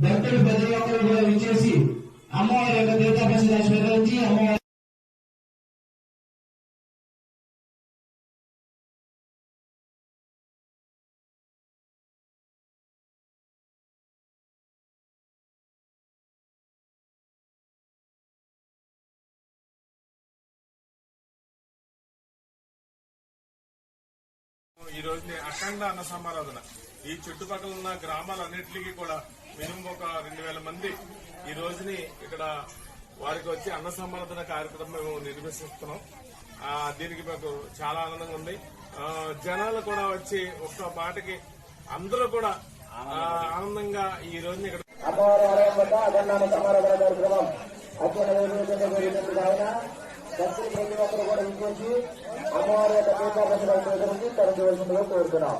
భక్తులు ప్రతి కూడా విచ్చేసి అమ్మవారి యొక్క తీర్థాభ్యాసం స్వీకరించి అమ్మవారి ఈ రోజుని అఖండ అన్న సమారాధన ఈ చుట్టుపక్కల ఉన్న గ్రామాలన్నింటికి కూడా మినిమం ఒక రెండు వేల మంది ఈ రోజుని ఇక్కడ వారికి వచ్చి అన్న సమారాధన కార్యక్రమం మేము నిర్వహిస్తున్నాం. దీనికి మాకు చాలా ఆనందంగా ఉంది. జనాలు కూడా వచ్చి ఒక్క మాటకి అందరూ కూడా ఆనందంగా ఈ రోజుని ఇక్కడ అమ్మవారి ప్రతి ఒక్కరు కూడా అమ్మవారి యొక్క కోరుతున్నాం.